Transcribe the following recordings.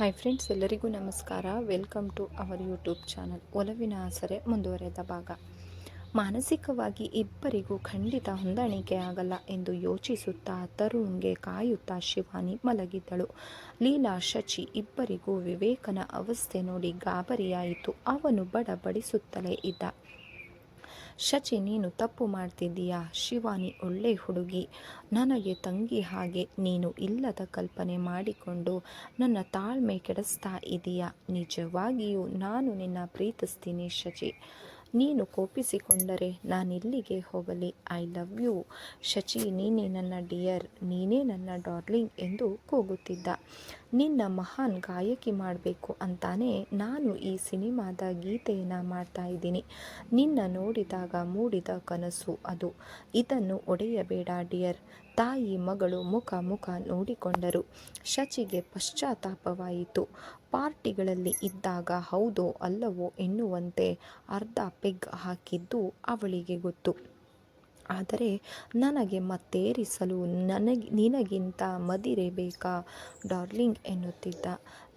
Hi friends ಎಲ್ಲರಿಗೂ ನಮಸ್ಕಾರ. Welcome to our YouTube channel ಒಲವಿನ ಆಸರೆ ಮುಂದುವರೆದ ಭಾಗ. ಮಾನಸಿಕವಾಗಿ ಇಬ್ಬರಿಗೂ ಖಂಡಿತ ಹೊಂದಾಣಿಕೆ ಆಗಲ್ಲ ಎಂದು ಯೋಚಿಸುತ್ತಾ ತರುಣ್ಗೆ ಕಾಯುತ್ತಾ ಶಿವಾನಿ ಮಲಗಿದ್ದಳು. ಲೀಲಾ, ಶಚಿ ಇಬ್ಬರಿಗೂ ವಿವೇಕನ ಅವಸ್ಥೆ ನೋಡಿ ಗಾಬರಿಯಾಯಿತು. ಅವನು ಬಡಬಡಿಸುತ್ತಲೇ ಇದ್ದ. ಶಚಿ, ನೀನು ತಪ್ಪು ಮಾಡ್ತಿದ್ದೀಯಾ? ಶಿವಾನಿ, ಒಳ್ಳೆ ಹುಡುಗಿ. ನನಗೆ ತಂಗಿ ಹಾಗೆ ನೀನು ಇಲ್ಲದ ಕಲ್ಪನೆ ಮಾಡಿಕೊಂಡು ನನ್ನ ತಾಳ್ಮೆ ಕೆಡಿಸ್ತಾ ಇದೀಯಾ? ನಿಜವಾಗಿಯೂ ನಾನು ನಿನ್ನ ಪ್ರೀತಿಸ್ತೀನಿ ಶಚಿ. ನೀನು ಕೋಪಿಸಿಕೊಂಡರೆ ನಾನಿಲ್ಲಿಗೆ ಹೋಗಲಿ. ಐ ಲವ್ ಯು ಶಚಿ, ನೀನೇ ನನ್ನ ಡಿಯರ್ ನೀನೇ ನನ್ನ ಡಾರ್ಲಿಂಗ್ ಎಂದು ಕೂಗುತ್ತಿದ್ದ. ನಿನ್ನ ಮಹಾನ್ ಗಾಯಕಿ ಮಾಡಬೇಕು ಅಂತಾನೆ ನಾನು ಈ ಸಿನಿಮಾದ ಗೀತೆಯನ್ನು ಮಾಡ್ತಾ ಇದ್ದೀನಿ. ನಿನ್ನ ನೋಡಿದಾಗ ಮೂಡಿದ ಕನಸು ಅದು. ಇದನ್ನು ಒಡೆಯಬೇಡ ಡಿಯರ್ ತಾಯಿ ಮಗಳು ಮುಖ ಮುಖ ನೋಡಿಕೊಂಡರು. ಶಚಿಗೆ ಪಶ್ಚಾತ್ತಾಪವಾಯಿತು. ಪಾರ್ಟಿಗಳಲ್ಲಿ ಇದ್ದಾಗ ಹೌದೋ ಅಲ್ಲವೋ ಎನ್ನುವಂತೆ ಅರ್ಧ ಪೆಗ್ ಹಾಕಿದ್ದು ಅವಳಿಗೆ ಗೊತ್ತು. ಆದರೆ ನನಗೆ ಮತ್ತೇರಿಸಲು ನನಗೆ ನಿನಗಿಂತ ಮದಿರೆ ಬೇಕಾ ಡಾರ್ಲಿಂಗ್ ಎನ್ನುತ್ತಿದ್ದ.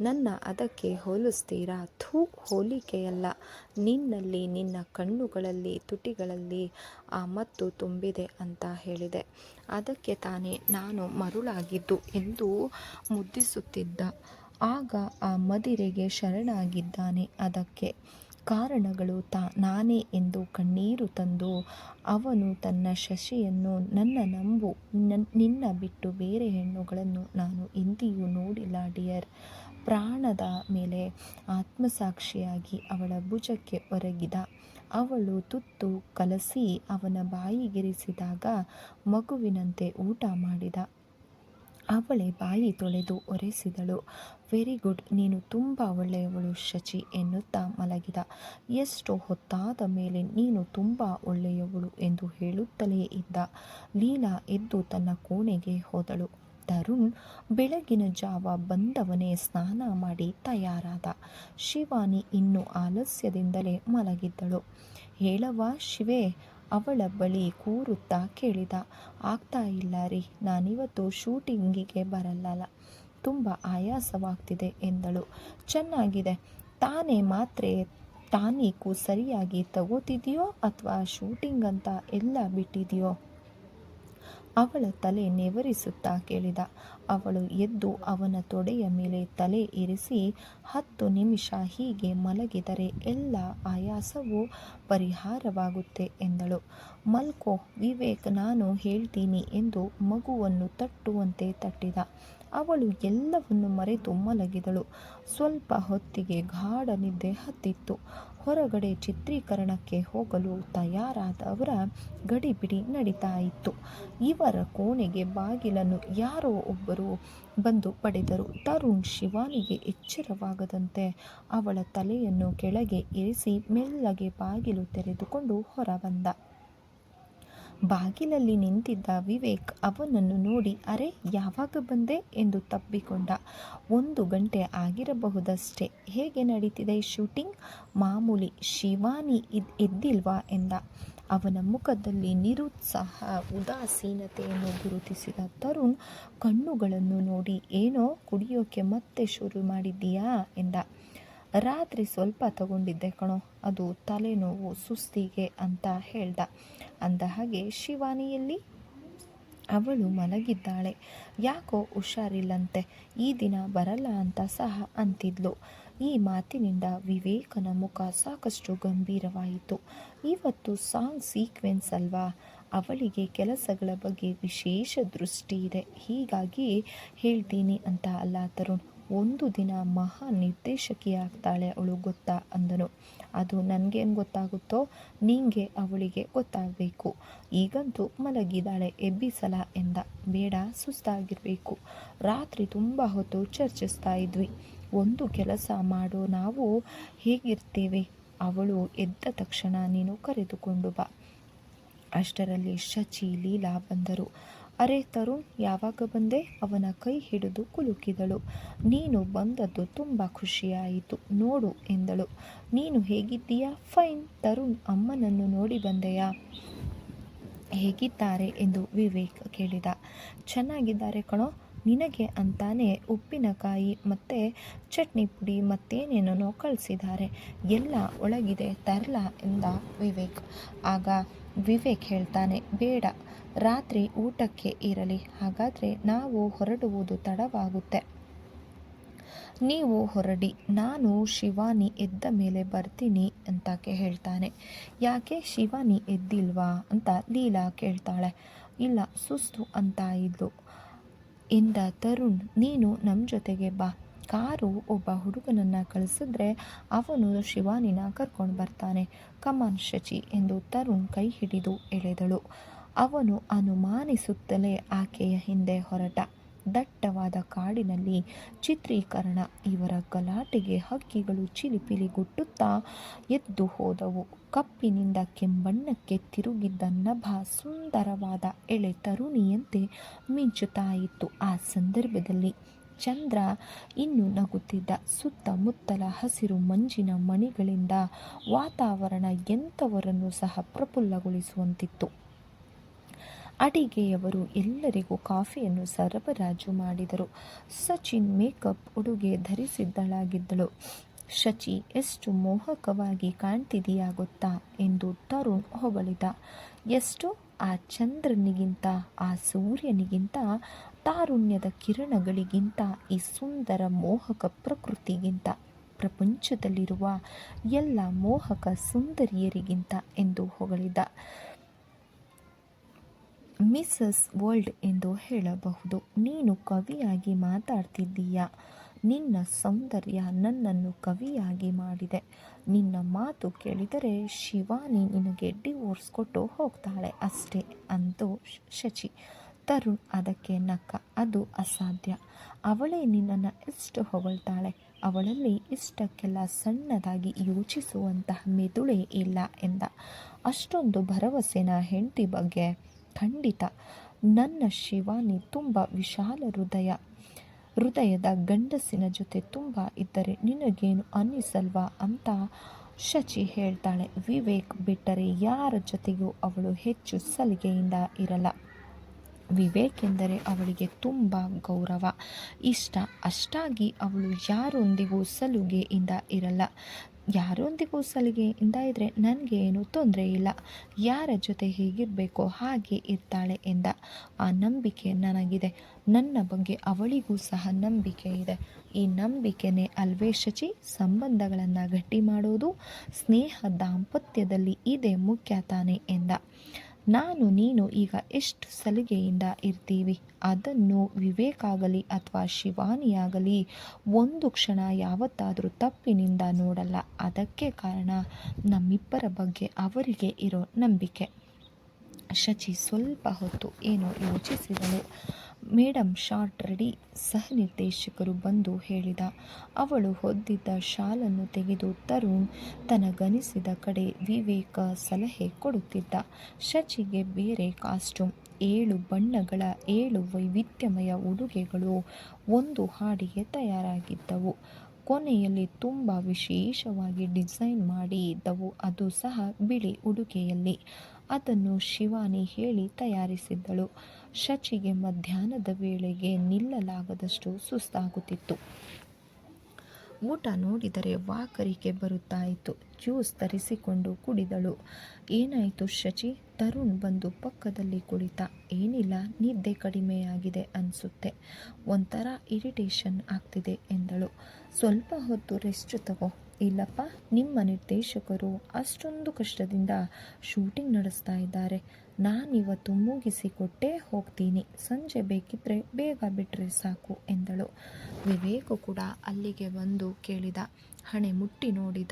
ನನ್ನ ಅದಕ್ಕೆ ಹೋಲಿಸ್ತೀರಾ? ಥೂ, ಹೋಲಿಕೆಯಲ್ಲ. ನಿನ್ನಲ್ಲಿ ನಿನ್ನ ಕಣ್ಣುಗಳಲ್ಲಿ, ತುಟಿಗಳಲ್ಲಿ ಆ ಮತ್ತು ತುಂಬಿದೆ ಅಂತ ಹೇಳಿದೆ. ಅದಕ್ಕೆ ತಾನೇ ನಾನು ಮರುಳಾಗಿದ್ದು ಎಂದು ಮುದ್ದಿಸುತ್ತಿದ್ದ. ಆಗ ಆ ಮದಿರೆಗೆ ಶರಣಾಗಿದ್ದಾನೆ. ಅದಕ್ಕೆ ಕಾರಣಗಳು ತಾ, ನಾನೇ ಎಂದು ಕಣ್ಣೀರು ತಂದು, ಅವನು ತನ್ನ ಶಶಿಯನ್ನು ನನ್ನ ನಂಬು ನಿನ್ನ ಬಿಟ್ಟು ಬೇರೆ ಹೆಣ್ಣುಗಳನ್ನು ನಾನು ಎಂದಿಯೂ ನೋಡಿಲ್ಲ, ಡಿಯರ್. ಪ್ರಾಣದ ಮೇಲೆ ಆತ್ಮಸಾಕ್ಷಿಯಾಗಿ ಅವಳ ಭುಜಕ್ಕೆ ಒರಗಿದ. ಅವಳು ತುತ್ತು ಕಲಸಿ ಅವನ ಬಾಯಿಗಿರಿಸಿದಾಗ ಮಗುವಿನಂತೆ ಊಟ ಮಾಡಿದ. ಅವಳೆ ಬಾಯಿ ತೊಳೆದು ಒರೆಸಿದಳು. ವೆರಿ ಗುಡ್ ನೀನು ತುಂಬ ಒಳ್ಳೆಯವಳು ಶಚಿ, ಎನ್ನುತ್ತಾ ಮಲಗಿದ. ಎಷ್ಟು ಹೊತ್ತಾದ ಮೇಲೆ ನೀನು ತುಂಬ ಒಳ್ಳೆಯವಳು ಎಂದು ಹೇಳುತ್ತಲೇ ಇದ್ದ. ಲೀಲಾ ಎದ್ದು ತನ್ನ ಕೋಣೆಗೆ ಹೋದಳು. ತರುಣ್, ಬೆಳಗಿನ ಜಾವ ಬಂದವನೇ ಸ್ನಾನ ಮಾಡಿ ತಯಾರಾದ. ಶಿವಾನಿ ಇನ್ನೂ ಆಲಸ್ಯದಿಂದಲೇ ಮಲಗಿದ್ದಳು. ಹೇಳವಾ ಶಿವೆ ಅವಳ ಬಳಿ ಕೂರುತ್ತಾ ಕೇಳಿದ, ಆಗ್ತಾ ಇಲ್ಲ ರೀ, ನಾನಿವತ್ತು ಶೂಟಿಂಗಿಗೆ ಬರಲ್ಲಲ್ಲ ತುಂಬ ಆಯಾಸವಾಗ್ತಿದೆ, ಎಂದಳು. ಚೆನ್ನಾಗಿದೆ. ತಾನೇ ಮಾತ್ರೆ ಟಾನಿಕು ಸರಿಯಾಗಿ ತಗೋತಿದೆಯೋ ಅಥವಾ ಶೂಟಿಂಗ್ ಅಂತ ಎಲ್ಲ ಬಿಟ್ಟಿದೆಯೋ? ಅವಳ ತಲೆ ನೆವರಿಸುತ್ತಾ ಕೇಳಿದ. ಅವಳು ಎದ್ದು ಅವನ ತೊಡೆಯ ಮೇಲೆ ತಲೆ ಇರಿಸಿ, ಹತ್ತು ನಿಮಿಷ ಹೀಗೆ ಮಲಗಿದರೆ ಎಲ್ಲ ಆಯಾಸವೂ ಪರಿಹಾರವಾಗುತ್ತೆ ಎಂದಳು. ಮಲ್ಕೋ, ವಿವೇಕ್, ನಾನು ಹೇಳ್ತೀನಿ ಎಂದು ಮಗುವನ್ನು ತಟ್ಟುವಂತೆ ತಟ್ಟಿದ. ಅವಳು ಎಲ್ಲವನ್ನು ಮರೆತು ಮಲಗಿದಳು. ಸ್ವಲ್ಪ ಹೊತ್ತಿಗೆ ಗಾಢ ನಿದ್ದೆ ಹತ್ತಿತ್ತು. ಹೊರಗಡೆ ಚಿತ್ರೀಕರಣಕ್ಕೆ ಹೋಗಲು ತಯಾರಾದವರ ಗಡಿಬಿಡಿ ನಡೀತಾ ಇತ್ತು ಇವರ ಕೋಣೆಗೆ ಬಾಗಿಲನ್ನು ಯಾರೋ ಒಬ್ಬರು ಬಂದು ಪಡೆದರು. ತರುಣ್ ಶಿವಾನಿಗೆ ಎಚ್ಚರವಾಗದಂತೆ ಅವಳ ತಲೆಯನ್ನು ಕೆಳಗೆ ಇರಿಸಿ, ಮೆಲ್ಲಗೆ ಬಾಗಿಲು ತೆರೆದುಕೊಂಡು ಹೊರಬಂದ. ಬಾಗಿಲಲ್ಲಿ ನಿಂತಿದ್ದ ವಿವೇಕ್ ಅವನನ್ನು ನೋಡಿ, ಅರೆ, ಯಾವಾಗ ಬಂದೆ? ಎಂದು ತಪ್ಪಿಕೊಂಡ ಒಂದು ಗಂಟೆ ಆಗಿರಬಹುದಷ್ಟೇ. ಹೇಗೆ ನಡೀತಿದೆ ಶೂಟಿಂಗ್? ಮಾಮೂಲಿ, ಶಿವಾನಿ ಇದ್ ಎದ್ದಿಲ್ವಾ ಎಂದ. ಅವನ ಮುಖದಲ್ಲಿ ನಿರುತ್ಸಾಹ, ಉದಾಸೀನತೆಯನ್ನು ಗುರುತಿಸಿದ ತರುಣ್ ಕಣ್ಣುಗಳನ್ನು ನೋಡಿ, ಏನೋ, ಕುಡಿಯೋಕೆ ಮತ್ತೆ ಶುರು ಮಾಡಿದ್ದೀಯಾ? ಎಂದ. ರಾತ್ರಿ ಸ್ವಲ್ಪ ತಗೊಂಡಿದ್ದೆ ಕಣೋ, ಅದು ತಲೆನೋವು, ಸುಸ್ತಿಗೆ, ಅಂತ ಹೇಳ್ದ. ಅಂದ ಹಾಗೆ ಶಿವಾನಿಯಲ್ಲಿ ಅವಳು ಮಲಗಿದ್ದಾಳೆ. ಯಾಕೋ ಹುಷಾರಿಲ್ಲಂತೆ, ಈ ದಿನ ಬರಲ್ಲ ಅಂತ ಸಹ ಅಂತಿದ್ಲು. ಈ ಮಾತಿನಿಂದ ವಿವೇಕನ ಮುಖ ಸಾಕಷ್ಟು ಗಂಭೀರವಾಯಿತು. ಇವತ್ತು ಸಾಂಗ್ ಸೀಕ್ವೆನ್ಸ್ ಅಲ್ವಾ? ಅವಳಿಗೆ ಕೆಲಸಗಳ ಬಗ್ಗೆ ವಿಶೇಷ ದೃಷ್ಟಿ ಇದೆ. ಹೀಗಾಗಿ ಹೇಳ್ತೀನಿ ಅಂತ ಅಲ್ಲ ತರುಣ್. ಒಂದು ದಿನ ಮಹಾ ನಿರ್ದೇಶಕಿ ಆಗ್ತಾಳೆ ಅವಳು ಗೊತ್ತಾ? ಅಂದನು. ಅದು ನನಗೇನು ಗೊತ್ತಾಗುತ್ತೋ ನಿಂಗೆ ಅವಳಿಗೆ ಗೊತ್ತಾಗಬೇಕು. ಈಗಂತೂ ಮಲಗಿದಾಳೆ ಎಬ್ಬಿಸಲ ಎಂದ. ಬೇಡ, ಸುಸ್ತಾಗಿರಬೇಕು. ರಾತ್ರಿ ತುಂಬ ಹೊತ್ತು ಚರ್ಚಿಸ್ತಾ ಇದ್ವಿ. ಒಂದು ಕೆಲಸ ಮಾಡೋ ನಾವು ಹೇಗಿರ್ತೇವೆ? ಅವಳು ಎದ್ದ ತಕ್ಷಣ ನೀನು ಕರೆದುಕೊಂಡು ಬಾ. ಅಷ್ಟರಲ್ಲಿ ಶಚಿ ಲೀಲಾ ಬಂದರು. ಅರೆ ತರುಣ್ ಯಾವಾಗ ಬಂದೆ? ಅವನ ಕೈ ಹಿಡಿದು ಕುಲುಕಿದಳು. ನೀನು ಬಂದದ್ದು ತುಂಬ ಖುಷಿಯಾಯಿತು, ನೋಡು ಎಂದಳು. ನೀನು ಹೇಗಿದ್ದೀಯಾ? ಫೈನ್, ತರುಣ್ ಅಮ್ಮನನ್ನು ನೋಡಿ ಬಂದೆಯಾ. ಹೇಗಿದ್ದಾರೆ? ಎಂದು ವಿವೇಕ್ ಕೇಳಿದ. ಚೆನ್ನಾಗಿದ್ದಾರೆ ಕಣೋ ನಿನಗೆ ಅಂತಾನೆ ಉಪ್ಪಿನಕಾಯಿ ಮತ್ತು ಚಟ್ನಿ ಪುಡಿ ಮತ್ತೇನೇನೋ ಕಳಿಸಿದ್ದಾರೆ. ಎಲ್ಲ ಒಳಗಿದೆ ತರಲಾ ಎಂದ ವಿವೇಕ್. ಆಗ ವಿವೇಕ್ ಹೇಳ್ತಾನೆ, ಬೇಡ, ರಾತ್ರಿ ಊಟಕ್ಕೆ ಇರಲಿ, ಹಾಗಾದರೆ ನಾವು ಹೊರಡುವುದು ತಡವಾಗುತ್ತೆ. ನೀವು ಹೊರಡಿ, ನಾನು ಶಿವಾನಿ ಎದ್ದ ಮೇಲೆ ಬರ್ತೀನಿ ಅಂತಾಕೆ ಹೇಳ್ತಾನೆ. ಯಾಕೆ ಶಿವಾನಿ ಎದ್ದಿಲ್ವಾ? ಅಂತ ಲೀಲಾ ಕೇಳ್ತಾಳೆ. ಇಲ್ಲ, ಸುಸ್ತು ಅಂತ ಇದ್ಲು. ಎಂದ ತರುಣ್, ನೀನು ನಮ್ಮ ಜೊತೆಗೆ ಬಾ. ಕಾರು ಒಬ್ಬ ಹುಡುಗನನ್ನು ಕಳಿಸಿದ್ರೆ ಅವನು ಶಿವಾನಿನ ಕರ್ಕೊಂಡು ಬರ್ತಾನೆ. ಕಮಾನ್ ಶಚಿ ಎಂದು ತರುಣ್ ಕೈ ಹಿಡಿದು ಎಳೆದಳು. ಅವನು ಅನುಮಾನಿಸುತ್ತಲೇ ಆಕೆಯ ಹಿಂದೆ ಹೊರಟ. ದಟ್ಟವಾದ ಕಾಡಿನಲ್ಲಿ ಚಿತ್ರೀಕರಣ. ಇವರ ಗಲಾಟೆಗೆ ಹಕ್ಕಿಗಳು ಚಿಲಿಪಿಲಿಗುಟ್ಟುತ್ತಾ ಎದ್ದು ಹೋದವು. ಕಪ್ಪಿನಿಂದ ಕೆಂಬಣ್ಣಕ್ಕೆ ತಿರುಗಿದ್ದ ನಭ ಸುಂದರವಾದ ಎಳೆ ತರುಣಿಯಂತೆ ಮಿಂಚುತ್ತಾ ಇತ್ತು ಆ ಸಂದರ್ಭದಲ್ಲಿ ಚಂದ್ರ ಇನ್ನು ನಗುತ್ತಿದ್ದ ಸುತ್ತಮುತ್ತಲ ಹಸಿರು ಮಂಜಿನ ಮಣಿಗಳಿಂದ ವಾತಾವರಣ ಎಂಥವರನ್ನು ಸಹ ಪ್ರಫುಲ್ಲಗೊಳಿಸುವಂತಿತ್ತು. ಅಡಿಗೆಯವರು ಎಲ್ಲರಿಗೂ ಕಾಫಿಯನ್ನು ಸರಬರಾಜು ಮಾಡಿದರು. ಸಚಿನ್ ಮೇಕಪ್ ಉಡುಗೆ ಧರಿಸಿದ್ದಳಾಗಿದ್ದಳು. ಶಚಿ, ಎಷ್ಟು ಮೋಹಕವಾಗಿ ಕಾಣ್ತಿದೆಯಾ ಗೊತ್ತಾ ಎಂದು ತರುಣ್ ಹೊಗಳಿದ. ಎಷ್ಟು? ಆ ಚಂದ್ರನಿಗಿಂತ, ಆ ಸೂರ್ಯನಿಗಿಂತ, ತಾರುಣ್ಯದ ಕಿರಣಗಳಿಗಿಂತ, ಈ ಸುಂದರ ಮೋಹಕ ಪ್ರಕೃತಿಗಿಂತ, ಪ್ರಪಂಚದಲ್ಲಿರುವ ಎಲ್ಲ ಮೋಹಕ ಸುಂದರಿಯರಿಗಿಂತ ಎಂದು ಹೊಗಳಿದ. ಮಿಸ್ಸಸ್ ವರ್ಲ್ಡ್ ಎಂದು ಹೇಳಬಹುದು. ನೀನು ಕವಿಯಾಗಿ ಮಾತಾಡ್ತಿದ್ದೀಯಾ. ನಿನ್ನ ಸೌಂದರ್ಯ ನನ್ನನ್ನು ಕವಿಯಾಗಿ ಮಾಡಿದೆ. ನಿನ್ನ ಮಾತು ಕೇಳಿದರೆ ಶಿವಾನಿ ನಿನಗೆ ಡಿವೋರ್ಸ್ ಕೊಟ್ಟು ಹೋಗ್ತಾಳೆ ಅಷ್ಟೇ ಅಂತು ಶಚಿ ತರುಣ್ ಅದಕ್ಕೆ ನಕ್ಕ. ಅದು ಅಸಾಧ್ಯ. ಅವಳೇ ನಿನ್ನನ್ನು ಎಷ್ಟು ಹೊಗಳ್ತಾಳೆ. ಅವಳಲ್ಲಿ ಇಷ್ಟಕ್ಕೆಲ್ಲ ಸಣ್ಣದಾಗಿ ಯೋಚಿಸುವಂತಹ ಮೆದುಳೇ ಇಲ್ಲ ಎಂದ. ಅಷ್ಟೊಂದು ಭರವಸೆನ ಹೆಂಡತಿ ಬಗ್ಗೆ ಖಂಡಿತ. ನನ್ನ ಶಿವಾನಿ ತುಂಬ ವಿಶಾಲ ಹೃದಯ. ಹೃದಯದ ಗಂಡಸಿನ ಜೊತೆ ತುಂಬ ಇದ್ದರೆ ನಿನಗೇನು ಅನ್ನಿಸಲ್ವಾ ಅಂತ ಶಚಿ ಹೇಳ್ತಾಳೆ. ವಿವೇಕ್ ಬಿಟ್ಟರೆ ಯಾರ ಜೊತೆಗೂ ಅವಳು ಹೆಚ್ಚು ಸಲಿಗೆಯಿಂದ ಇರಲ್ಲ. ವಿವೇಕ್ ಎಂದರೆ ಅವಳಿಗೆ ತುಂಬ ಗೌರವ. ಇಷ್ಟ. ಅಷ್ಟಾಗಿ ಅವಳು ಯಾರೊಂದಿಗೂ ಸಲುಗೆಯಿಂದ ಇರಲ್ಲ. ಯಾರೊಂದಿಗೂ ಸಲಿಗೆಯಿಂದ ಇದ್ದರೆ ನನಗೆ ಏನು ತೊಂದರೆ ಇಲ್ಲ. ಯಾರ ಜೊತೆ ಹೇಗಿರಬೇಕೋ ಹಾಗೆ ಇರ್ತಾಳೆ ಎಂದ. ಆ ನಂಬಿಕೆ ನನಗಿದೆ. ನನ್ನ ಬಗ್ಗೆ ಅವಳಿಗೂ ಸಹ ನಂಬಿಕೆ ಇದೆ. ಈ ನಂಬಿಕೆನೇ ಅಲ್ವೇ ಶಚಿ? ಸಂಬಂಧಗಳನ್ನು ಗಟ್ಟಿ ಮಾಡೋದು? ಸ್ನೇಹ ದಾಂಪತ್ಯದಲ್ಲಿ ಇದೆ ಮುಖ್ಯ ತಾನೆ ಎಂದ. ನಾನು ನೀನು ಈಗ ಎಷ್ಟು ಸಲಿಗೆಯಿಂದ ಇರ್ತೀವಿ? ಅದನ್ನು ವಿವೇಕಾಗಲಿ ಅಥವಾ ಶಿವಾನಿಯಾಗಲಿ ಒಂದು ಕ್ಷಣ ಯಾವತ್ತಾದರೂ ತಪ್ಪಿನಿಂದ ನೋಡಲ್ಲ. ಅದಕ್ಕೆ ಕಾರಣ ನಮ್ಮಿಬ್ಬರ ಬಗ್ಗೆ ಅವರಿಗೆ ಇರೋ ನಂಬಿಕೆ. ಶಚಿ ಸ್ವಲ್ಪ ಹೊತ್ತು ಏನೋ ಯೋಚಿಸಿದಳು. Madam short ready. ಸಹ ನಿರ್ದೇಶಕರು ಬಂದು ಹೇಳಿದ. ಅವಳು ಹೊದ್ದಿದ್ದ ಶಾಲನ್ನು ತೆಗೆದು ತರುಣ್ ತನಗನಿಸಿದ ಕಡೆ ವಿವೇಕ ಸಲಹೆ ಕೊಡುತ್ತಿದ್ದ. ಶಚಿಗೆ ಬೇರೆ ಕಾಸ್ಟ್ಯೂಮ್. ಏಳು ಬಣ್ಣಗಳ, ಏಳು ವೈವಿಧ್ಯಮಯ ಉಡುಗೆಗಳು ಒಂದು ಹಾಡಿಗೆ ತಯಾರಾಗಿದ್ದವು. ಕೊನೆಯಲ್ಲಿ ತುಂಬ ವಿಶೇಷವಾಗಿ ಡಿಸೈನ್ ಮಾಡಿ ಇದ್ದವು ಅದು ಸಹ ಬಿಳಿ ಉಡುಗೆಯಲ್ಲಿ. ಅದನ್ನು ಶಿವಾನಿ ಹೇಳಿ ತಯಾರಿಸಿದ್ದಳು. ಶಚಿಗೆ ಮಧ್ಯಾಹ್ನದ ವೇಳೆಗೆ ನಿಲ್ಲಲಾಗದಷ್ಟು ಸುಸ್ತಾಗುತ್ತಿತ್ತು. ಊಟ ನೋಡಿದರೆ ವಾಕರಿಕೆ ಬರುತ್ತಾ ಇತ್ತು ಜ್ಯೂಸ್ ತರಿಸಿಕೊಂಡು ಕುಡಿದಳು. ಏನಾಯಿತು ಶಚಿ? ತರುಣ್ ಬಂದು ಪಕ್ಕದಲ್ಲಿ ಕುಳಿತ. ಏನಿಲ್ಲ, ನಿದ್ದೆ ಕಡಿಮೆಯಾಗಿದೆ ಅನಿಸುತ್ತೆ. ಒಂಥರ ಇರಿಟೇಷನ್ ಆಗ್ತಿದೆ ಎಂದಳು. ಸ್ವಲ್ಪ ಹೊತ್ತು ರೆಸ್ಟ್ ತಗೋ. ಇಲ್ಲಪ್ಪ, ನಿಮ್ಮ ನಿರ್ದೇಶಕರು ಅಷ್ಟೊಂದು ಕಷ್ಟದಿಂದ ಶೂಟಿಂಗ್ ನಡೆಸ್ತಾ ಇದ್ದಾರೆ. ನಾನಿವತ್ತು ಮುಗಿಸಿಕೊಟ್ಟೇ ಹೋಗ್ತೀನಿ. ಸಂಜೆ ಬೇಕಿದ್ದರೆ ಬೇಗ ಬಿಟ್ಟರೆ ಸಾಕು ಎಂದಳು. ವಿವೇಕು ಕೂಡ ಅಲ್ಲಿಗೆ ಬಂದು ಕೇಳಿದ. ಹಣೆ ಮುಟ್ಟಿ ನೋಡಿದ.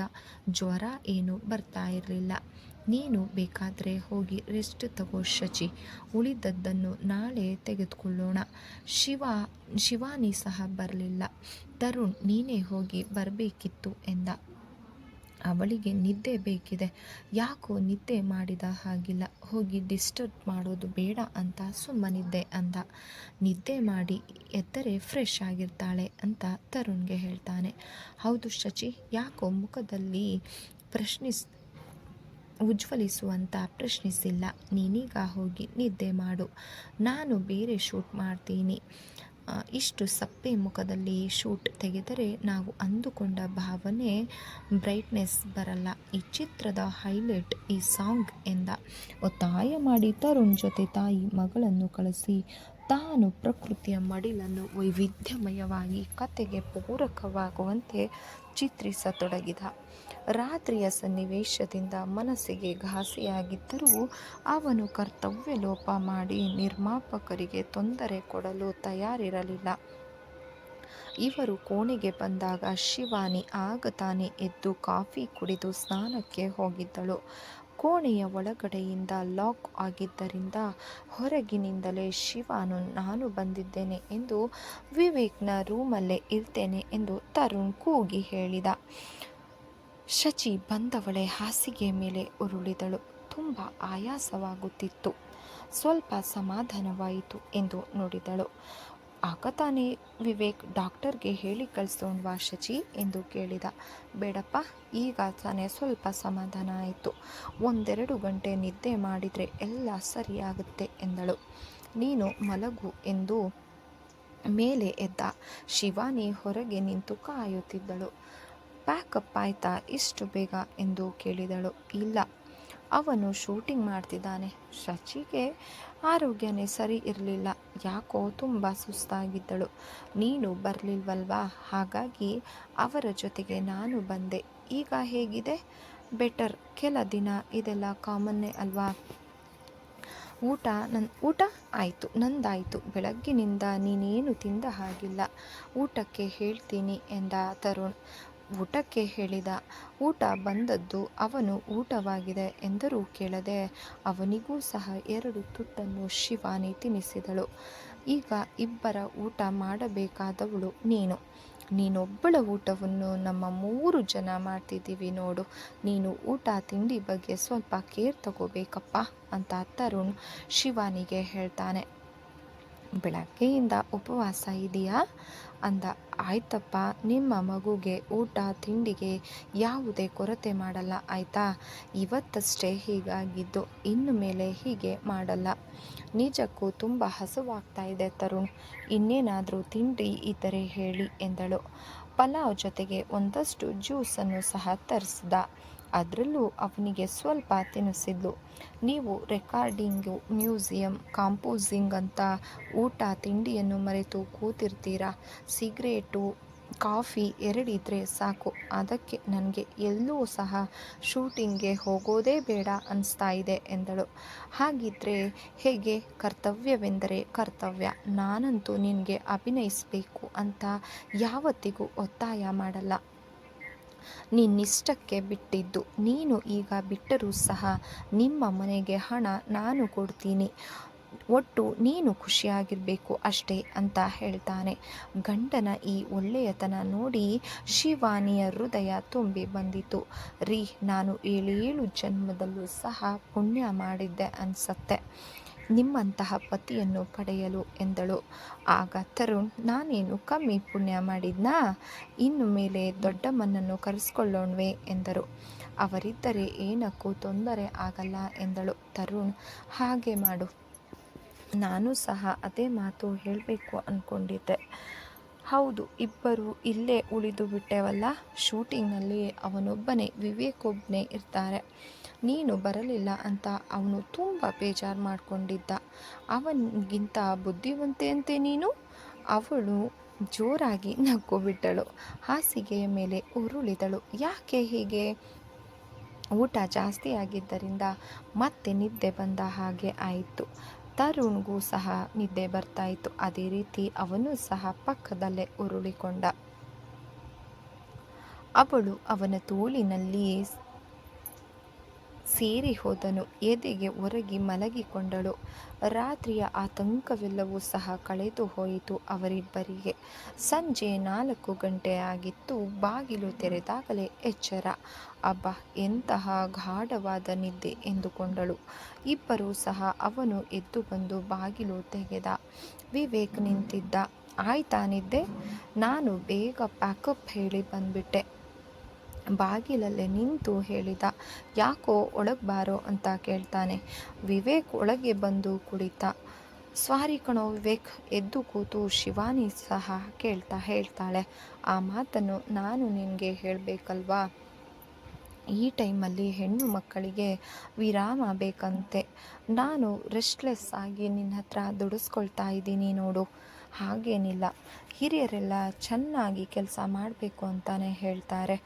ಜ್ವರ ಏನು ಬರ್ತಾ ಇರಲಿಲ್ಲ. ನೀನು ಬೇಕಾದರೆ ಹೋಗಿ ರೆಸ್ಟ್ ತಗೋ ಶಚಿ. ಉಳಿದದ್ದನ್ನು ನಾಳೆ ತೆಗೆದುಕೊಳ್ಳೋಣ. ಶಿವ, ಶಿವಾನಿ ಸಹ ಬರಲಿಲ್ಲ. ತರುಣ್ ನೀನೇ ಹೋಗಿ ಬರಬೇಕಿತ್ತು ಎಂದ. ಅವಳಿಗೆ ನಿದ್ದೆ ಬೇಕಿದೆ. ಯಾಕೋ ನಿದ್ದೆ ಮಾಡಿದ ಹಾಗಿಲ್ಲ. ಹೋಗಿ ಡಿಸ್ಟರ್ಬ್ ಮಾಡೋದು ಬೇಡ ಅಂತ ಸುಮ್ಮನಿದ್ದೆ ಅಂದ. ನಿದ್ದೆ ಮಾಡಿ ಎದ್ದರೆ ಫ್ರೆಶ್ ಆಗಿರ್ತಾಳೆ ಅಂತ ತರುಣ್ಗೆ ಹೇಳ್ತಾನೆ. ಹೌದು ಶಚಿ, ಯಾಕೋ ಮುಖದಲ್ಲಿ ಪ್ರಶ್ನಿಸ್, ಉಜ್ವಲಿಸುವಂತ ಪ್ರಶ್ನಿಸಿಲ್ಲ. ನೀನೀಗ ಹೋಗಿ ನಿದ್ದೆ ಮಾಡು. ನಾನು ಬೇರೆ ಶೂಟ್ ಮಾಡ್ತೀನಿ. ಇಷ್ಟು ಸಪ್ಪೆ ಮುಖದಲ್ಲಿ ಶೂಟ್ ತೆಗೆದರೆ ನಾವು ಅಂದುಕೊಂಡ ಭಾವನೆ ಬ್ರೈಟ್ನೆಸ್ ಬರಲ್ಲ. ಈ ಚಿತ್ರದ ಹೈಲೈಟ್, ಈ ಸಾಂಗ್ ಎಂದ ಒತ್ತಾಯ ಮಾಡಿ ತರುಣ್ ಜೊತೆ ತಾಯಿ ಮಗಳನ್ನು ಕಳಿಸಿ ತಾನು ಪ್ರಕೃತಿಯ ಮಡಿಲನ್ನು ವೈವಿಧ್ಯಮಯವಾಗಿ ಕತೆಗೆ ಪೂರಕವಾಗುವಂತೆ ಚಿತ್ರಿಸತೊಡಗಿದ. ರಾತ್ರಿಯ ಸನ್ನಿವೇಶದಿಂದ ಮನಸ್ಸಿಗೆ ಘಾಸಿಯಾಗಿದ್ದರೂ ಅವನು ಕರ್ತವ್ಯ ಲೋಪ ಮಾಡಿ ನಿರ್ಮಾಪಕರಿಗೆ ತೊಂದರೆ ಕೊಡಲು ತಯಾರಿರಲಿಲ್ಲ. ಇವರು ಕೋಣೆಗೆ ಬಂದಾಗ ಶಿವಾನಿ ಆಗ ತಾನೇ ಎದ್ದು ಕಾಫಿ ಕುಡಿದು ಸ್ನಾನಕ್ಕೆ ಹೋಗಿದ್ದಳು. ಕೋಣೆಯ ಒಳಗಡೆಯಿಂದ ಲಾಕ್ ಆಗಿದ್ದರಿಂದ ಹೊರಗಿನಿಂದಲೇ ಶಿವಾನು, ನಾನು ಬಂದಿದ್ದೇನೆ ಎಂದು ವಿವೇಕ್ನ ರೂಮಲ್ಲೇ ಇರ್ತೇನೆ ಎಂದು ತರುಣ್ ಕೂಗಿ ಹೇಳಿದ. ಶಚಿ ಬಂದವಳೆ ಹಾಸಿಗೆ ಮೇಲೆ ಉರುಳಿದಳು. ತುಂಬ ಆಯಾಸವಾಗುತ್ತಿತ್ತು. ಸ್ವಲ್ಪ ಸಮಾಧಾನವಾಯಿತು ಎಂದು ನೋಡಿದಳು. ಆಗ ತಾನೇ ವಿವೇಕ್ ಡಾಕ್ಟರ್ಗೆ ಹೇಳಿ ಕಳಿಸೋಣ್ವಾ ಶಚಿ ಎಂದು ಕೇಳಿದ. ಬೇಡಪ್ಪ, ಈಗ ತಾನೇ ಸ್ವಲ್ಪ ಸಮಾಧಾನ ಆಯಿತು. ಒಂದೆರಡು ಗಂಟೆ ನಿದ್ದೆ ಮಾಡಿದರೆ ಎಲ್ಲ ಸರಿಯಾಗುತ್ತೆ ಎಂದಳು. ನೀನು ಮಲಗು ಎಂದು ಮೇಲೆ ಎದ್ದ. ಶಿವಾನಿ ಹೊರಗೆ ನಿಂತು ಕಾಯುತ್ತಿದ್ದಳು. ಪ್ಯಾಕಪ್ ಆಯ್ತಾ? ಇಷ್ಟು ಬೇಗ? ಎಂದು ಕೇಳಿದಳು. ಇಲ್ಲ. ಅವನು ಶೂಟಿಂಗ್ ಮಾಡ್ತಿದ್ದಾನೆ. ಶಚಿಗೆ ಆರೋಗ್ಯನೇ ಸರಿ ಇರಲಿಲ್ಲ. ಯಾಕೋ ತುಂಬ ಸುಸ್ತಾಗಿದ್ದಳು. ನೀನು ಬರಲಿಲ್ವಲ್ವಾ? ಹಾಗಾಗಿ ಅವರ ಜೊತೆಗೆ ನಾನು ಬಂದೆ. ಈಗ ಹೇಗಿದೆ? ಬೆಟರ್. ಕೆಲ ದಿನ ಇದೆಲ್ಲ ಕಾಮನ್ನೇ ಅಲ್ವಾ? ಊಟ ನನ್ನ ಊಟ? ಆಯಿತು. ನಂದಾಯಿತು. ಬೆಳಗ್ಗಿನಿಂದ ನೀನೇನು ತಿಂದ ಹಾಗಿಲ್ಲ. ಊಟಕ್ಕೆ ಹೇಳ್ತೀನಿ ಎಂದ ತರುಣ್. ಊಟಕ್ಕೆ ಹೇಳಿದ. ಊಟ ಬಂದದ್ದು ಅವನು ಊಟವಾಗಿದೆ ಎಂದರೂ ಕೇಳದೆ ಅವನಿಗೂ ಸಹ ಎರಡು ತುತ್ತನ್ನು ಶಿವಾನಿ ತಿನ್ನಿಸಿದಳು ಈಗ ಇಬ್ಬರ ಊಟ ಮಾಡಬೇಕಾದವಳು ನೀನು. ನೀನೊಬ್ಬಳ ಊಟವನ್ನು ನಮ್ಮ ಮೂರು ಜನ ಮಾಡ್ತಿದ್ದೀವಿ ನೋಡು. ನೀನು ಊಟ ತಿಂಡಿ ಬಗ್ಗೆ ಸ್ವಲ್ಪ ಕೇರ್ ತಗೋಬೇಕಪ್ಪ ಅಂತ ತರುಣ್ ಶಿವಾನಿಗೆ ಹೇಳ್ತಾನೆ. ಬೆಳಗ್ಗೆಯಿಂದ ಉಪವಾಸ ಇದೆಯಾ? ಅಂದ. ಆಯ್ತಪ್ಪ, ನಿಮ್ಮ ಮಗುಗೆ ಊಟ, ತಿಂಡಿಗೆ ಯಾವುದೇ ಕೊರತೆ ಮಾಡಲ್ಲ, ಆಯ್ತಾ? ಇವತ್ತಷ್ಟೇ ಹೀಗಾಗಿದ್ದು, ಇನ್ನು ಮೇಲೆ ಹೀಗೆ ಮಾಡಲ್ಲ. ನಿಜಕ್ಕೂ ತುಂಬ ಹಸುವಾಗ್ತಾ ಇದೆ ತರುಣ್. ಇನ್ನೇನಾದರೂ ತಿಂಡಿ ಇದ್ದರೆ ಹೇಳಿ, ಎಂದಳು. ಪಲಾವ್ ಜೊತೆಗೆ ಒಂದಷ್ಟು ಜ್ಯೂಸನ್ನು ಸಹ ತರಿಸಿದ. ಅದರಲ್ಲೂ ಅವನಿಗೆ ಸ್ವಲ್ಪ ತಿನ್ನಿಸಿದ್ಲು. ನೀವು ರೆಕಾರ್ಡಿಂಗು, ಮ್ಯೂಸಿಯಂ, ಕಾಂಪೋಸಿಂಗ್ ಅಂತ ಊಟ ತಿಂಡಿಯನ್ನು ಮರೆತು ಕೂತಿರ್ತೀರಾ? ಸಿಗರೇಟು, ಕಾಫಿ ಎರಡಿದ್ರೆ ಸಾಕು. ಅದಕ್ಕೆ ನನಗೆ ಎಲ್ಲೂ ಸಹ ಶೂಟಿಂಗ್ಗೆ ಹೋಗೋದೇ ಬೇಡ ಅನಿಸ್ತಾ ಇದೆ ಎಂದಳು. ಹಾಗಿದ್ರೆ ಹೇಗೆ? ಕರ್ತವ್ಯವೆಂದರೆ ಕರ್ತವ್ಯ. ನಾನಂತೂ ನಿನಗೆ ಅಭಿನಯಿಸಬೇಕು ಅಂತ ಯಾವತ್ತಿಗೂ ಒತ್ತಾಯ ಮಾಡಲ್ಲ. ನಿನ್ನಿಷ್ಟಕ್ಕೆ ಬಿಟ್ಟಿದ್ದು. ನೀನು ಈಗ ಬಿಟ್ಟರೂ ಸಹ ನಿಮ್ಮ ಮನೆಗೆ ಹಣ ನಾನು ಕೊಡ್ತೀನಿ. ಒಟ್ಟು ನೀನು ಖುಷಿಯಾಗಿರಬೇಕು ಅಷ್ಟೇ ಅಂತ ಹೇಳ್ತಾನೆ. ಗಂಡನ ಈ ಒಳ್ಳೆಯತನ ನೋಡಿ ಶಿವಾನಿಯ ಹೃದಯ ತುಂಬಿ ಬಂದಿತು ರೀ, ನಾನು ಏಳೇಳು ಜನ್ಮದಲ್ಲೂ ಸಹ ಪುಣ್ಯ ಮಾಡಿದ್ದೆ ಅನ್ಸತ್ತೆ. ನಿಮ್ಮಂತಹ ಪತಿಯನ್ನು ಪಡೆಯಲು ಎಂದಳು. ಆಗ ತರುಣ್, ನಾನೇನು ಕಮ್ಮಿ ಪುಣ್ಯ ಮಾಡಿದ್ನಾ? ಇನ್ನು ಮೇಲೆ ದೊಡ್ಡಮ್ಮನನ್ನು ಕರೆಸ್ಕೊಳ್ಳೋಣ್ವೆ ಎಂದರು. ಅವರಿದ್ದರೆ ಏನಕ್ಕೂ ತೊಂದರೆ ಆಗಲ್ಲ ಎಂದಳು. ತರುಣ್, ಹಾಗೆ ಮಾಡು. ನಾನು ಸಹ ಅದೇ ಮಾತು ಹೇಳಬೇಕು ಅಂದ್ಕೊಂಡಿದ್ದೆ ಹೌದು, ಇಬ್ಬರು ಇಲ್ಲೇ ಉಳಿದು ಬಿಟ್ಟೆವಲ್ಲ? ಶೂಟಿಂಗ್ನಲ್ಲಿ ಅವನೊಬ್ಬನೇ ವಿವೇಕ್ ಒಬ್ಬನೇ ಇರ್ತಾರೆ. ನೀನು ಬರಲಿಲ್ಲ ಅಂತ ಅವನು ತುಂಬ ಬೇಜಾರು ಮಾಡಿಕೊಂಡಿದ್ದ. ಅವನಿಗಿಂತ ಬುದ್ಧಿವಂತೆ ಅಂತೆ ನೀನು? ಅವಳು ಜೋರಾಗಿ ನಕ್ಕುಬಿಟ್ಟಳು. ಹಾಸಿಗೆಯ ಮೇಲೆ ಉರುಳಿದಳು. ಯಾಕೆ ಹೀಗೆ? ಊಟ ಜಾಸ್ತಿ ಆಗಿದ್ದರಿಂದ ಮತ್ತೆ ನಿದ್ದೆ ಬಂದ ಹಾಗೆ ಆಯಿತು. ತರುಣ್ಗೂ ಸಹ ನಿದ್ದೆ ಬರ್ತಾಯಿತ್ತು. ಅದೇ ರೀತಿ ಅವನು ಸಹ ಪಕ್ಕದಲ್ಲೇ ಉರುಳಿಕೊಂಡ. ಅವಳು ಅವನ ತೋಳಿನಲ್ಲಿ ಸೇರಿ ಹೋದನು. ಎದೆಗೆ ಒರಗಿ ಮಲಗಿಕೊಂಡಳು. ರಾತ್ರಿಯ ಆತಂಕವೆಲ್ಲವೂ ಸಹ ಕಳೆದು ಹೋಯಿತು ಅವರಿಬ್ಬರಿಗೆ. ಸಂಜೆ ನಾಲ್ಕು ಗಂಟೆಯಾಗಿತ್ತು ಬಾಗಿಲು ತೆರೆದಾಗಲೇ ಎಚ್ಚರ. ಅಬ್ಬ, ಎಂತಹ ಗಾಢವಾದ ನಿದ್ದೆ ಎಂದುಕೊಂಡಳು. ಇಬ್ಬರೂ ಸಹ ಅವನು ಎದ್ದು ಬಂದು ಬಾಗಿಲು ತೆಗೆದ. ವಿವೇಕ್ ನಿಂತಿದ್ದ. ಆಯ್ತಾ ನಿದ್ದೆ? ನಾನು ಬೇಗ ಪ್ಯಾಕಪ್ ಹೇಳಿ ಬಂದ್ಬಿಟ್ಟೆ. ಬಾಗಿಲಲ್ಲೇ ನಿಂತು ಹೇಳಿದ, ಯಾಕೋ ಒಳಗೆ ಬಾರೋ ಅಂತ ಕೇಳ್ತಾನೆ. ವಿವೇಕ್ ಒಳಗೆ ಬಂದು ಕುಳಿತ. ಸ್ವಾರಿ ಕಣೋ ವಿವೇಕ್, ಎದ್ದು ಕೂತು ಶಿವಾನಿ ಸಹ ಕೇಳ್ತಾ ಹೇಳ್ತಾಳೆ. ಆ ಮಾತನ್ನು ನಾನು ನಿನಗೆ ಹೇಳಬೇಕಲ್ವಾ? ಈ ಟೈಮಲ್ಲಿ ಹೆಣ್ಣು ಮಕ್ಕಳಿಗೆ ವಿರಾಮ ಬೇಕಂತೆ. ನಾನು ರೆಸ್ಟ್ಲೆಸ್ ಆಗಿ ನಿನ್ನ ಹತ್ರ ದುಡಿಸ್ಕೊಳ್ತಾ ಇದ್ದೀನಿ ನೋಡು. ಹಾಗೇನಿಲ್ಲ. ಹಿರಿಯರೆಲ್ಲ ಚೆನ್ನಾಗಿ ಕೆಲಸ ಮಾಡಬೇಕು ಅಂತಲೇ ಹೇಳ್ತಾರೆ.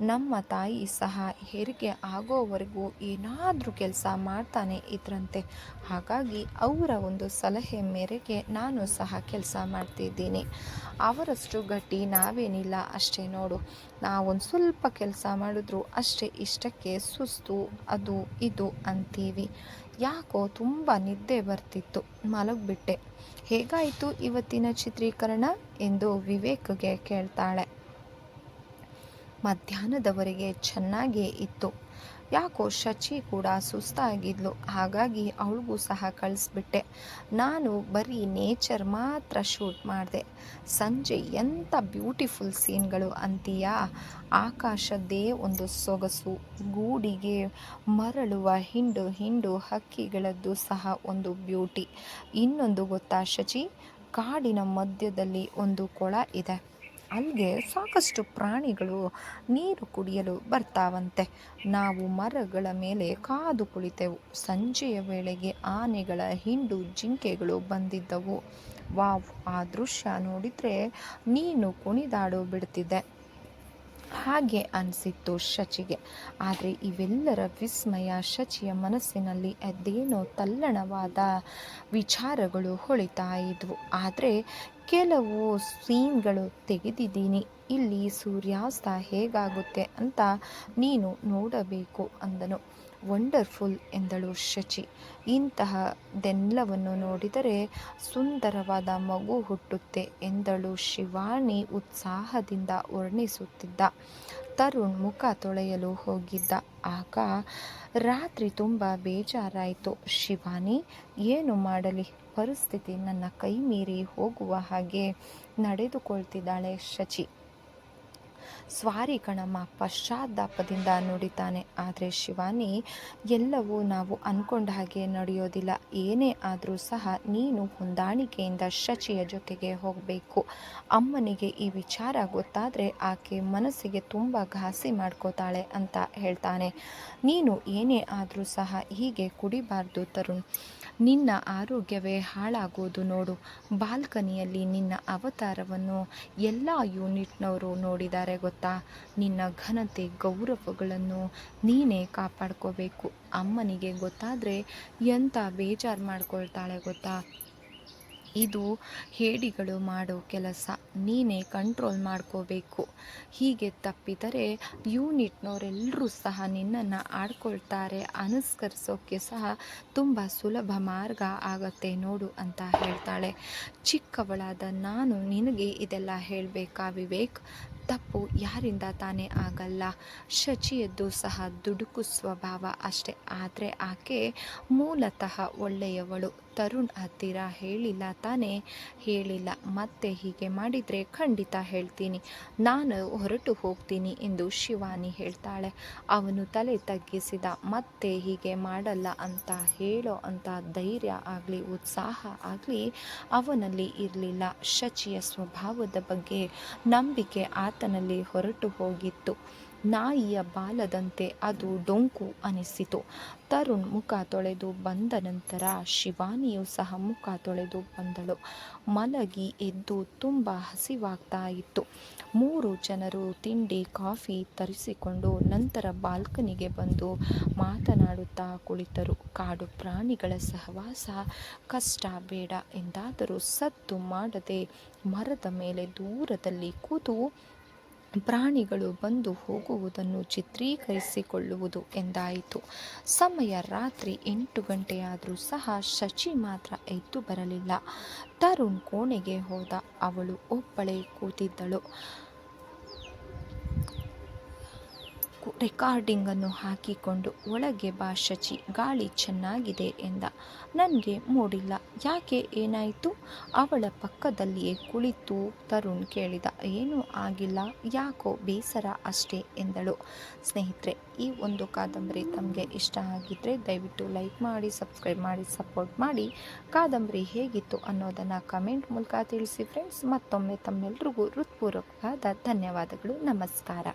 ನಮ್ಮ ತಾಯಿ ಸಹ ಹೆರಿಗೆ ಆಗೋವರೆಗೂ ಏನಾದರೂ ಕೆಲಸ ಮಾಡ್ತಾನೆ ಇದ್ರಂತೆ. ಹಾಗಾಗಿ ಅವರ ಒಂದು ಸಲಹೆ ಮೇರೆಗೆ ನಾನು ಸಹ ಕೆಲಸ ಮಾಡ್ತಿದ್ದೀನಿ. ಅವರಷ್ಟು ಗಟ್ಟಿ ನಾವೇನಿಲ್ಲ ಅಷ್ಟೇ ನೋಡು. ನಾವೊಂದು ಸ್ವಲ್ಪ ಕೆಲಸ ಮಾಡಿದ್ರು ಅಷ್ಟೇ ಇಷ್ಟಕ್ಕೆ ಸುಸ್ತು, ಅದು ಇದು ಅಂತೀವಿ. ಯಾಕೋ ತುಂಬ ನಿದ್ದೆ ಬರ್ತಿತ್ತು, ಮಲಗಿಬಿಟ್ಟೆ. ಹೇಗಾಯಿತು ಇವತ್ತಿನ ಚಿತ್ರೀಕರಣ ಎಂದು ವಿವೇಕ್ಗೆ ಕೇಳ್ತಾಳೆ. ಮಧ್ಯಾಹ್ನದವರೆಗೆ ಚೆನ್ನಾಗೇ ಇತ್ತು. ಯಾಕೋ ಶಚಿ ಕೂಡ ಸುಸ್ತಾಗಿದ್ಲು. ಹಾಗಾಗಿ ಅವಳಿಗೂ ಸಹ ಕಳಿಸ್ಬಿಟ್ಟೆ. ನಾನು ಬರೀ ನೇಚರ್ ಮಾತ್ರ ಶೂಟ್ ಮಾಡಿದೆ. ಸಂಜೆ ಎಂಥ ಬ್ಯೂಟಿಫುಲ್ ಸೀನ್ಗಳು ಅಂತೀಯಾ? ಆಕಾಶದ್ದೇ ಒಂದು ಸೊಗಸು. ಗೂಡಿಗೆ ಮರಳುವ ಹಿಂಡು ಹಿಂಡು ಹಕ್ಕಿಗಳದ್ದು ಸಹ ಒಂದು ಬ್ಯೂಟಿ. ಇನ್ನೊಂದು ಗೊತ್ತಾ ಶಚಿ? ಕಾಡಿನ ಮಧ್ಯದಲ್ಲಿ ಒಂದು ಕೊಳ ಇದೆ. ಅಲ್ಲಿಗೆ ಸಾಕಷ್ಟು ಪ್ರಾಣಿಗಳು ನೀರು ಕುಡಿಯಲು ಬರ್ತಾವಂತೆ. ನಾವು ಮರಗಳ ಮೇಲೆ ಕಾದು ಕುಳಿತೆವು. ಸಂಜೆಯ ವೇಳೆಗೆ ಆನೆಗಳ ಹಿಂಡು ಜಿಂಕೆಗಳು ಬಂದಿದ್ದವು. ವಾವ್, ಆ ದೃಶ್ಯ ನೋಡಿದರೆ ನೀನು ಕುಣಿದಾಡು ಬಿಡ್ತಿದ್ದೆ. ಹಾಗೆ ಅನಿಸಿತ್ತು ಶಚಿಗೆ. ಆದರೆ ಇವೆಲ್ಲರ ವಿಸ್ಮಯ ಶಚಿಯ ಮನಸ್ಸಿನಲ್ಲಿ ಅದೇನೋ ತಲ್ಲಣವಾದ ವಿಚಾರಗಳು ಹೊಳಿತಾ ಇದ್ವು. ಆದರೆ ಕೆಲವು ಸೀನ್ಗಳು ತೆಗೆದಿದ್ದೀನಿ. ಇಲ್ಲಿ ಸೂರ್ಯಾಸ್ತ ಹೇಗಾಗುತ್ತೆ ಅಂತ ನೀನು ನೋಡಬೇಕು ಅಂದನು. ವಂಡರ್ಫುಲ್ ಎಂದಳು ಶಚಿ. ಇಂತಹದೆಲ್ಲವನ್ನು ನೋಡಿದರೆ ಸುಂದರವಾದ ಮಗು ಹುಟ್ಟುತ್ತೆ ಎಂದಳು ಶಿವಾನಿ ಉತ್ಸಾಹದಿಂದ ವರ್ಣಿಸುತ್ತಿದ್ದ. ತರುಣ್ ಮುಖ ತೊಳೆಯಲು ಹೋಗಿದ್ದ. ಆಗ ರಾತ್ರಿ ತುಂಬ ಬೇಜಾರಾಯಿತು. ಶಿವಾನಿ ಏನು ಮಾಡಲಿ? ಪರಿಸ್ಥಿತಿ ನನ್ನ ಕೈ ಮೀರಿ ಹೋಗುವ ಹಾಗೆ ನಡೆದುಕೊಳ್ತಿದ್ದಾಳೆ ಶಚಿ. ಸ್ವಾರಿ ಕಣಮ್ಮ ಪಶ್ಚಾತ್ತಾಪದಿಂದ ನುಡಿತಾನೆ. ಆದರೆ ಶಿವಾನಿ, ಎಲ್ಲವೂ ನಾವು ಅಂದ್ಕೊಂಡ ಹಾಗೆ ನಡೆಯೋದಿಲ್ಲ. ಏನೇ ಆದರೂ ಸಹ ನೀನು ಹೊಂದಾಣಿಕೆಯಿಂದ ಶಚಿಯ ಜೊತೆಗೆ ಹೋಗಬೇಕು. ಅಮ್ಮನಿಗೆ ಈ ವಿಚಾರ ಗೊತ್ತಾದರೆ ಆಕೆ ಮನಸ್ಸಿಗೆ ತುಂಬ ಘಾಸಿ ಮಾಡ್ಕೋತಾಳೆ ಅಂತ ಹೇಳ್ತಾನೆ. ನೀನು ಏನೇ ಆದರೂ ಸಹ ಹೀಗೆ ಕುಡಿಬಾರ್ದು ತರುಣ್. ನಿನ್ನ ಆರೋಗ್ಯವೇ ಹಾಳಾಗೋದು ನೋಡು. ಬಾಲ್ಕನಿಯಲ್ಲಿ ನಿನ್ನ ಅವತಾರವನ್ನು ಎಲ್ಲ ಯೂನಿಟ್ನವರು ನೋಡಿದ್ದಾರೆ ಗೊತ್ತಾ? ನಿನ್ನ ಘನತೆ ಗೌರವಗಳನ್ನು ನೀನೇ ಕಾಪಾಡ್ಕೋಬೇಕು. ಅಮ್ಮನಿಗೆ ಗೊತ್ತಾದರೆ ಎಂಥ ಬೇಜಾರು ಮಾಡ್ಕೊಳ್ತಾಳೆ ಗೊತ್ತಾ? ಇದು ಹೇಡಿಗಳು ಮಾಡೋ ಕೆಲಸ. ನೀನೇ ಕಂಟ್ರೋಲ್ ಮಾಡ್ಕೋಬೇಕು. ಹೀಗೆ ತಪ್ಪಿದರೆ ಯೂನಿಟ್ನವರೆಲ್ಲರೂ ಸಹ ನಿನ್ನನ್ನು ಆಡ್ಕೊಳ್ತಾರೆ. ಅನುಸ್ಕರಿಸೋಕ್ಕೆ ಸಹ ತುಂಬ ಸುಲಭ ಮಾರ್ಗ ಆಗತ್ತೆ ನೋಡು ಅಂತ ಹೇಳ್ತಾಳೆ. ಚಿಕ್ಕವಳಾದ ನಾನು ನಿನಗೆ ಇದೆಲ್ಲ ಹೇಳಬೇಕಾ ವಿವೇಕ್? ತಪ್ಪು ಯಾರಿಂದ ತಾನೇ ಆಗಲ್ಲ. ಶಚಿಯದ್ದು ಸಹ ದುಡುಕು ಸ್ವಭಾವ ಅಷ್ಟೇ. ಆದರೆ ಆಕೆ ಮೂಲತಃ ಒಳ್ಳೆಯವಳು. ತರುಣ್ ಹತ್ತಿರ ಹೇಳಿಲ್ಲ ತಾನೇ ಹೇಳಿಲ್ಲ. ಮತ್ತೆ ಹೀಗೆ ಮಾಡಿದರೆ ಖಂಡಿತ ಹೇಳ್ತೀನಿ. ನಾನು ಹೊರಟು ಹೋಗ್ತೀನಿ ಎಂದು ಶಿವಾನಿ ಹೇಳ್ತಾಳೆ. ಅವನು ತಲೆ ತಗ್ಗಿಸಿದ. ಮತ್ತೆ ಹೀಗೆ ಮಾಡಲ್ಲ ಅಂತ ಹೇಳೋ ಅಂತ ಧೈರ್ಯ ಆಗಲಿ, ಉತ್ಸಾಹ ಆಗಲಿ ಅವನಲ್ಲಿ ಇರಲಿಲ್ಲ. ಶಚಿಯ ಸ್ವಭಾವದ ಬಗ್ಗೆ ನಂಬಿಕೆ ಆತನಲ್ಲಿ ಹೊರಟು ಹೋಗಿತ್ತು. ನಾಯಿಯ ಬಾಲದಂತೆ ಅದು ಡೊಂಕು ಅನಿಸಿತು. ತರುಣ್ ಮುಖ ತೊಳೆದು ಬಂದ ನಂತರ ಶಿವಾನಿಯು ಸಹ ಮುಖ ತೊಳೆದು ಬಂದಳು. ಮಲಗಿ ಎದ್ದು ತುಂಬ ಹಸಿವಾಗ್ತಾ ಇತ್ತು. ಮೂರು ಜನರು ತಿಂಡಿ, ಕಾಫಿ ತರಿಸಿಕೊಂಡು ನಂತರ ಬಾಲ್ಕನಿಗೆ ಬಂದು ಮಾತನಾಡುತ್ತಾ ಕುಳಿತರು. ಕಾಡು ಪ್ರಾಣಿಗಳ ಸಹವಾಸ ಕಷ್ಟ, ಬೇಡ. ಎಂದಾದರೂ ಸದ್ದು ಮಾಡದೆ ಮರದ ಮೇಲೆ ದೂರದಲ್ಲಿ ಕೂತು ಪ್ರಾಣಿಗಳು ಬಂದು ಹೋಗುವುದನ್ನು ಚಿತ್ರೀಕರಿಸಿಕೊಳ್ಳುವುದು ಎಂದಾಯಿತು. ಸಮಯ ರಾತ್ರಿ ಎಂಟು ಗಂಟೆಯಾದರೂ ಸಹ ಶಚಿ ಮಾತ್ರ ಎದ್ದು ಬರಲಿಲ್ಲ. ತರುಣ್ ಕೋಣೆಗೆ ಹೋದ. ಅವಳು ಒಬ್ಬಳೇ ಕೂತಿದ್ದಳು. ರೆಕಾರ್ಡಿಂಗನ್ನು ಹಾಕಿಕೊಂಡು ಒಳಗೆ ಬಾ ಶಚಿ, ಗಾಳಿ ಚೆನ್ನಾಗಿದೆ ಎಂದ. ನನಗೆ ಮೂಡಿಲ್ಲ. ಯಾಕೆ ಏನಾಯಿತು? ಅವಳ ಪಕ್ಕದಲ್ಲಿಯೇ ಕುಳಿತು ತರುಣ್ ಕೇಳಿದ. ಏನೂ ಆಗಿಲ್ಲ. ಯಾಕೋ ಬೇಸರ ಅಷ್ಟೇ ಎಂದಳು. ಸ್ನೇಹಿತರೆ, ಈ ಒಂದು ಕಾದಂಬರಿ ತಮಗೆ ಇಷ್ಟ ಆಗಿದ್ದರೆ ದಯವಿಟ್ಟು ಲೈಕ್ ಮಾಡಿ, ಸಬ್ಸ್ಕ್ರೈಬ್ ಮಾಡಿ, ಸಪೋರ್ಟ್ ಮಾಡಿ. ಕಾದಂಬರಿ ಹೇಗಿತ್ತು ಅನ್ನೋದನ್ನು ಕಮೆಂಟ್ ಮೂಲಕ ತಿಳಿಸಿ ಫ್ರೆಂಡ್ಸ್ ಮತ್ತೊಮ್ಮೆ ತಮ್ಮೆಲ್ರಿಗೂ ಹೃತ್ಪೂರ್ವಕವಾದ ಧನ್ಯವಾದಗಳು. ನಮಸ್ಕಾರ.